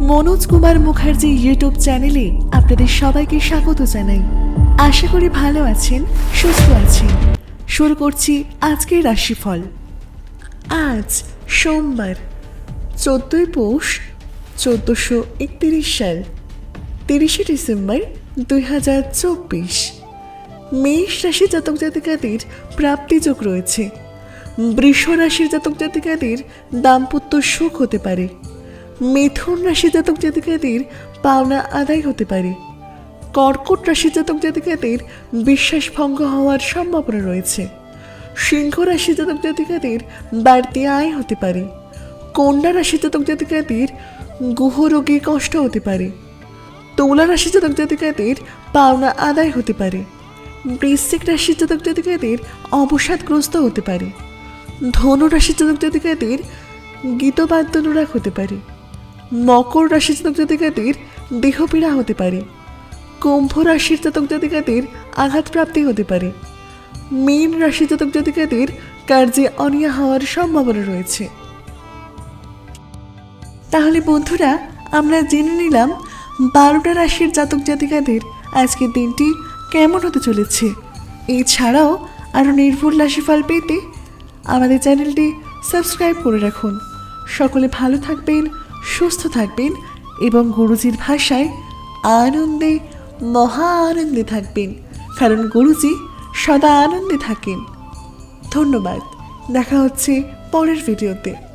Manoj Kumar Mukherjee YouTube চ্যানেলে আপনাদের সবাইকে স্বাগত জানাই। আশা করি ভালো আছেন, সুস্থ আছেন। শুরু করছি আজকের রাশিফল। আজ সোমবার, চোদ্দই পৌষ, চোদ্দোশো একত্রিশ সাল, তিরিশে ডিসেম্বর দুই হাজার চব্বিশ। মেষ রাশি জাতক জাতিকাদের প্রাপ্তিযোগ রয়েছে। বৃষ রাশির জাতক জাতিকাদের দাম্পত্য সুখ হতে পারে। মিথুন রাশি জাতক জাতিকাদের পাওনা আদায় হতে পারে। কর্কট রাশি জাতক জাতিকাদের বিশ্বাস ভঙ্গ হওয়ার সম্ভাবনা রয়েছে। সিংহ রাশি জাতক জাতিকাদের বাড়তি আয় হতে পারে। কন্যা রাশি জাতক জাতিকাদের গুহ রোগে কষ্ট হতে পারে। তুলা রাশি জাতক জাতিকাদের পাওনা আদায় হতে পারে। বৃশ্চিক রাশি জাতক জাতিকাদের অবসাদগ্রস্ত হতে পারে। ধনু রাশি জাতক জাতিকাদের গীতবাদ্যানুরাগ হতে পারে। মকর রাশি জাতক জাতিকাদের দেহপীড়া হতে পারে। কুম্ভ রাশির জাতক জাতিকাদের আঘাতপ্রাপ্তি হতে পারে। মীন রাশি জাতক জাতিকাদের কার্যে অনিয়া হওয়ার সম্ভাবনা রয়েছে। তাহলে বন্ধুরা, আমরা জেনে নিলাম বারোটা রাশির জাতক জাতিকাদের আজকের দিনটি কেমন হতে চলেছে। এছাড়াও আরও নির্ভুল রাশিফল পেতে আমাদের চ্যানেলটি সাবস্ক্রাইব করে রাখুন। সকলে ভালো থাকবেন সুস্থ থাকবেন এবং গুরুজির ভাষায় আনন্দে, মহা আনন্দে থাকবেন। কারণ গুরুজি সদা আনন্দে থাকেন। ধন্যবাদ। দেখা হচ্ছে পরের ভিডিওতে।